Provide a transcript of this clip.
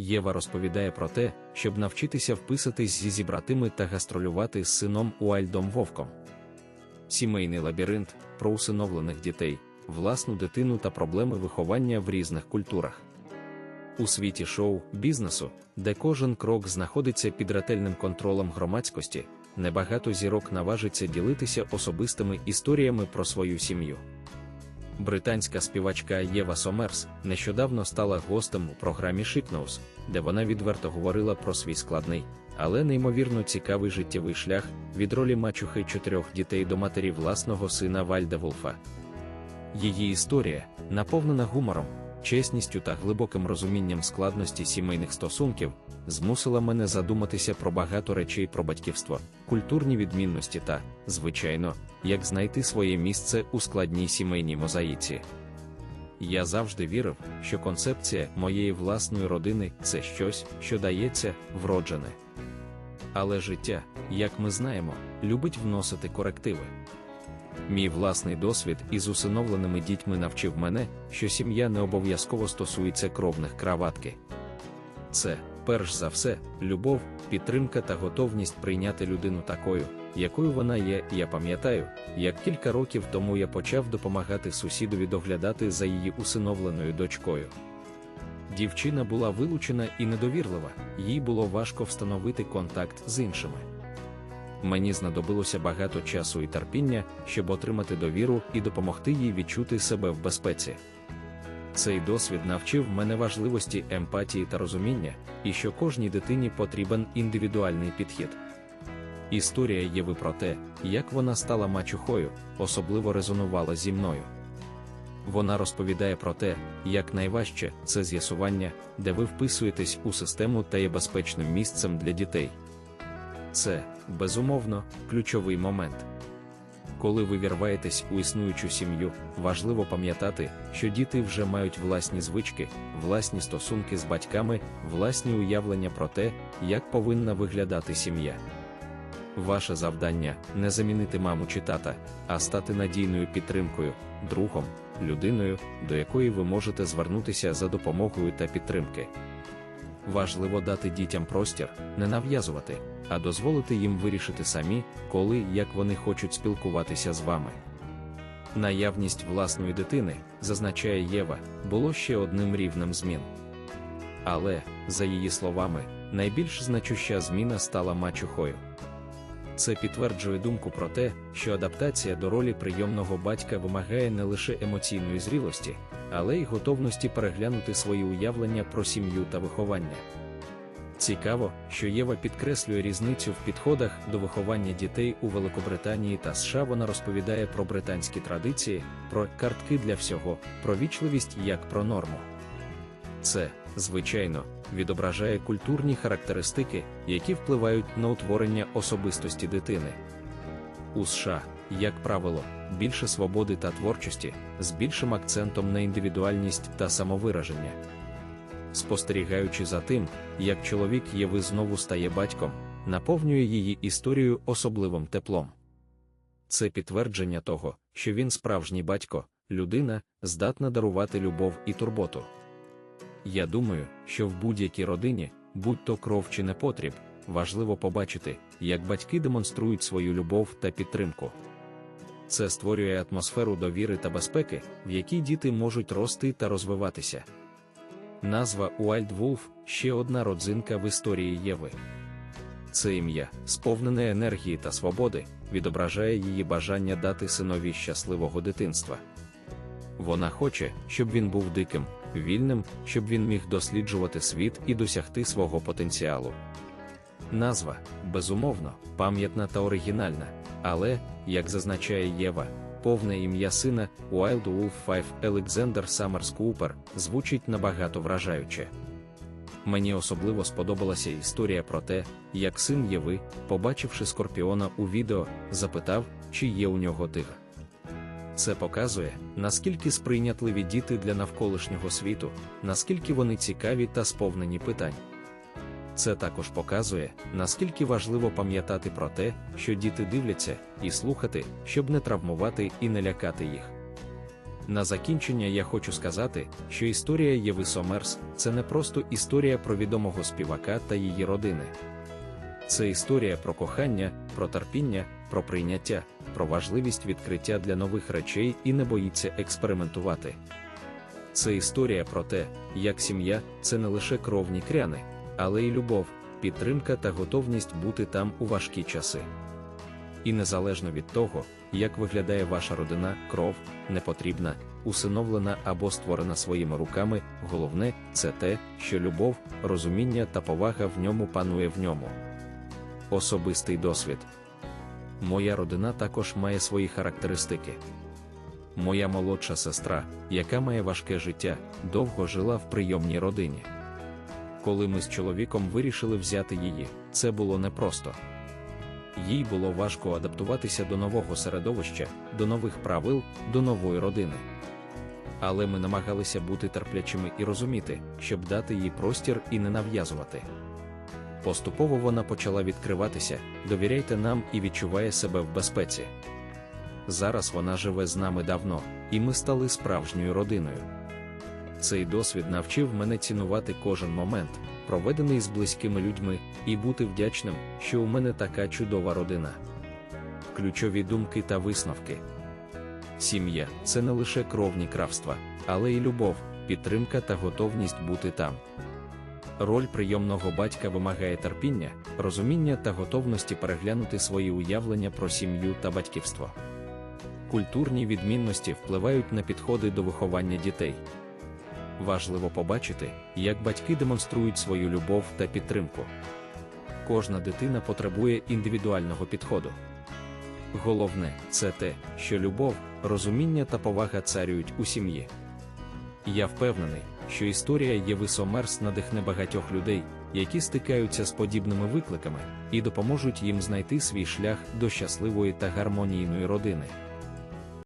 Єва розповідає про те, щоб навчитися вписатись зі зібратими та гастролювати з сином Уальдом Вовком. Сімейний лабіринт про усиновлених дітей, власну дитину та проблеми виховання в різних культурах. У світі шоу бізнесу, де кожен крок знаходиться під ретельним контролем громадськості, небагато зірок наважиться ділитися особистими історіями про свою сім'ю. Британська співачка Єва Сомерс нещодавно стала гостем у програмі Шипноус, де вона відверто говорила про свій складний, але неймовірно цікавий життєвий шлях від ролі мачухи чотирьох дітей до матері власного сина Вальда Вулфа. Її історія, наповнена гумором, чесністю та глибоким розумінням складності сімейних стосунків, змусила мене задуматися про багато речей про батьківство, культурні відмінності та, звичайно, як знайти своє місце у складній сімейній мозаїці. Я завжди вірив, що концепція моєї власної родини це щось, що дається вроджене. Але життя, як ми знаємо, любить вносити корективи. Мій власний досвід із усиновленими дітьми навчив мене, що сім'я не обов'язково стосується кровних краватки. Це, перш за все, любов, підтримка та готовність прийняти людину такою, якою вона є. Я пам'ятаю, як кілька років тому я почав допомагати сусідові доглядати за її усиновленою дочкою. Дівчина була вилучена і недовірлива, їй було важко встановити контакт з іншими. Мені знадобилося багато часу і терпіння, щоб отримати довіру і допомогти їй відчути себе в безпеці. Цей досвід навчив мене важливості емпатії та розуміння, і що кожній дитині потрібен індивідуальний підхід. Історія Єви про те, як вона стала мачухою, особливо резонувала зі мною. Вона розповідає про те, як найважче це з'ясування, де ви вписуєтесь у систему та є безпечним місцем для дітей. Це, безумовно, ключовий момент. Коли ви вірваєтесь у існуючу сім'ю, важливо пам'ятати, що діти вже мають власні звички, власні стосунки з батьками, власні уявлення про те, як повинна виглядати сім'я. Ваше завдання не замінити маму чи тата, а стати надійною підтримкою, другом, людиною, до якої ви можете звернутися за допомогою та підтримки. Важливо дати дітям простір, не нав'язувати, а дозволити їм вирішити самі, коли і як вони хочуть спілкуватися з вами. Наявність власної дитини, зазначає Єва, було ще одним рівнем змін. Але, за її словами, найбільш значуща зміна стала мачухою. Це підтверджує думку про те, що адаптація до ролі прийомного батька вимагає не лише емоційної зрілості, але й готовності переглянути свої уявлення про сім'ю та виховання. Цікаво, що Єва підкреслює різницю в підходах до виховання дітей у Великобританії та США. Вона розповідає про британські традиції, про картки для всього, про вічливість як про норму. Це, звичайно, відображає культурні характеристики, які впливають на утворення особистості дитини. У США, як правило, більше свободи та творчості, з більшим акцентом на індивідуальність та самовираження. Спостерігаючи за тим, як чоловік Єви знову стає батьком, наповнює її історію особливим теплом. Це підтвердження того, що він справжній батько, людина, здатна дарувати любов і турботу. Я думаю, що в будь-якій родині, будь то кров чи непотріб, важливо побачити, як батьки демонструють свою любов та підтримку. Це створює атмосферу довіри та безпеки, в якій діти можуть рости та розвиватися. Назва Уальд Вулф ще одна родзинка в історії Єви. Це ім'я, сповнене енергії та свободи, відображає її бажання дати синові щасливого дитинства. Вона хоче, щоб він був диким, вільним, щоб він міг досліджувати світ і досягти свого потенціалу. Назва, безумовно, пам'ятна та оригінальна, але, як зазначає Єва, повне ім'я сина Wild Wolf 5 Alexander Summers Cooper звучить набагато вражаюче. Мені особливо сподобалася історія про те, як син Єви, побачивши скорпіона у відео, запитав, чи є у нього тигр. Це показує, наскільки сприйнятливі діти для навколишнього світу, наскільки вони цікаві та сповнені питань. Це також показує, наскільки важливо пам'ятати про те, що діти дивляться, і слухати, щоб не травмувати і не лякати їх. На закінчення я хочу сказати, що історія Єви Сомерс це не просто історія про відомого співака та її родини. Це історія про кохання, про терпіння, про прийняття, про важливість відкриття для нових речей і не боїться експериментувати. Це історія про те, як сім'я це не лише кровні кряни, але й любов, підтримка та готовність бути там у важкі часи. І незалежно від того, як виглядає ваша родина, кров, не потрібна, усиновлена або створена своїми руками, головне це те, що любов, розуміння та повага в ньому панує в ньому. Особистий досвід. Моя родина також має свої характеристики. Моя молодша сестра, яка має важке життя, довго жила в прийомній родині. Коли ми з чоловіком вирішили взяти її, це було непросто. Їй було важко адаптуватися до нового середовища, до нових правил, до нової родини. Але ми намагалися бути терплячими і розуміти, щоб дати їй простір і не нав'язувати. Поступово вона почала відкриватися, довіряйте нам і відчуває себе в безпеці. Зараз вона живе з нами давно, і ми стали справжньою родиною. Цей досвід навчив мене цінувати кожен момент, проведений з близькими людьми, і бути вдячним, що у мене така чудова родина. Ключові думки та висновки. Сім'я це не лише кровні кравства, але й любов, підтримка та готовність бути там. Роль прийомного батька вимагає терпіння, розуміння та готовності переглянути свої уявлення про сім'ю та батьківство. Культурні відмінності впливають на підходи до виховання дітей. Важливо побачити, як батьки демонструють свою любов та підтримку. Кожна дитина потребує індивідуального підходу. Головне це те, що любов, розуміння та повага царюють у сім'ї. Я впевнений, що історія Єви Сомерс надихне багатьох людей, які стикаються з подібними викликами, і допоможуть їм знайти свій шлях до щасливої та гармонійної родини.